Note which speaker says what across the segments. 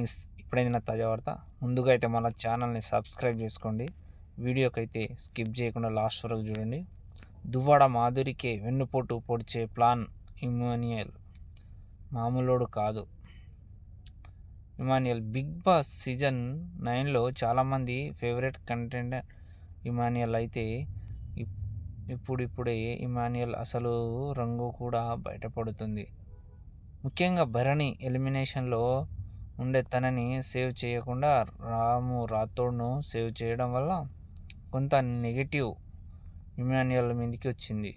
Speaker 1: News ఇప్పుడైనా తాజా వార్త ముందుగా అయితే మన ఛానల్ని సబ్స్క్రైబ్ చేసుకోండి. వీడియోకైతే స్కిప్ చేయకుండా లాస్ట్ వరకు చూడండి. దువ్వాడ మాధురికే వెన్నుపోటు పొడిచే ప్లాన్ ఇమాన్యుయల్ మామూలోడు కాదు. ఇమాన్యుయల్ బిగ్ బాస్ సీజన్ నైన్లో చాలామంది ఫేవరెట్ కంటెంట్ ఇమాన్యుయల్ అయితే ఇప్పుడిప్పుడే ఇమాన్యుయల్ అసలు రంగు కూడా బయటపడుతుంది. ముఖ్యంగా భరణి ఎలిమినేషన్లో ఉండే తనని సేవ్ చేయకుండా రాము రాథోడ్ను సేవ్ చేయడం వల్ల కొంత నెగిటివ్ ఇమాన్యుయల్ మీదకి వచ్చింది.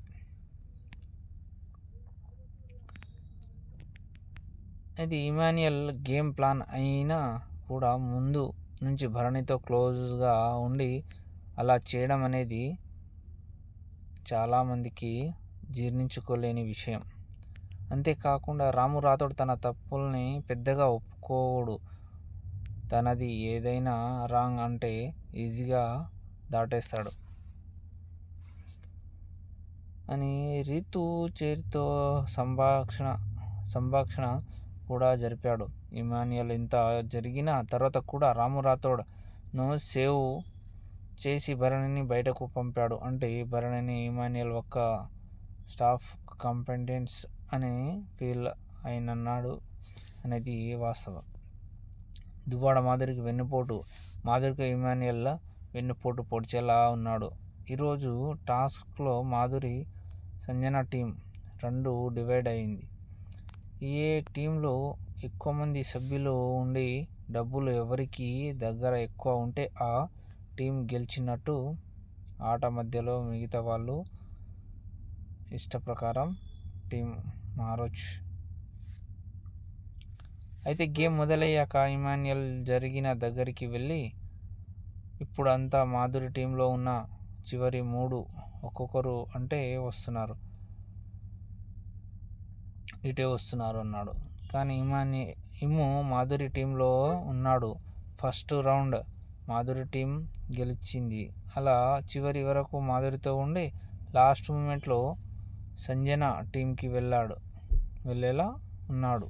Speaker 1: ఇది ఇమాన్యుయల్ గేమ్ ప్లాన్ అయినా కూడా ముందు నుంచి భరణితో క్లోజ్గా ఉండి అలా చేయడం అనేది చాలామందికి జీర్ణించుకోలేని విషయం. అంతేకాకుండా రాము రాథోడ్ తన తప్పుల్ని పెద్దగా ఒప్పుకోడు. తనది ఏదైనా రాంగ్ అంటే ఈజీగా దాటేస్తాడు. అని రీతు చేరితో సంభాషణ సంభాషణ కూడా జరిపాడు. ఇమాన్యుయల్ ఇంత జరిగిన తర్వాత కూడా రాము రాథోడ్ను సేవ్ చేసి భరణిని బయటకు పంపాడు. అంటే భరణిని ఇమాన్యుయల్ ఒక్క స్టాఫ్ కంపెటెన్స్ అని ఫీల్ అయినన్నాడు అనేది వాస్తవం. దువ్వాడ మాదిరికి వెన్నుపోటు మాధురికి ఇమాన్యుల్ వెన్నుపోటు పొడిచేలా ఉన్నాడు. ఈరోజు టాస్క్లో మాధురి సంజన టీం రెండు డివైడ్ అయింది. ఏ టీంలో ఎక్కువ మంది సభ్యులు ఉండి డబ్బులు ఎవరికి దగ్గర ఎక్కువ ఉంటే ఆ టీం గెలిచినట్టు ఆట మధ్యలో మిగతా వాళ్ళు ఇష్ట ప్రకారం టీం మారొచ్చు. అయితే గేమ్ మొదలయ్యాక ఇమాన్యుయల్ జరిగిన దగ్గరికి వెళ్ళి ఇప్పుడు అంతా మాధురి టీంలో ఉన్న చివరి మూడు ఒక్కొక్కరు అంటే వస్తున్నారు. ఇటే వస్తున్నారు అన్నాడు. కానీ ఇమాని ఇమ్ము మాధురి టీంలో ఉన్నాడు. ఫస్ట్ రౌండ్ మాధురి టీం గెలిచింది. అలా చివరి వరకు మాధురితో ఉండి లాస్ట్ మూమెంట్లో సంజన టీంకి వెళ్ళాడు. వెళ్ళేలా ఉన్నాడు.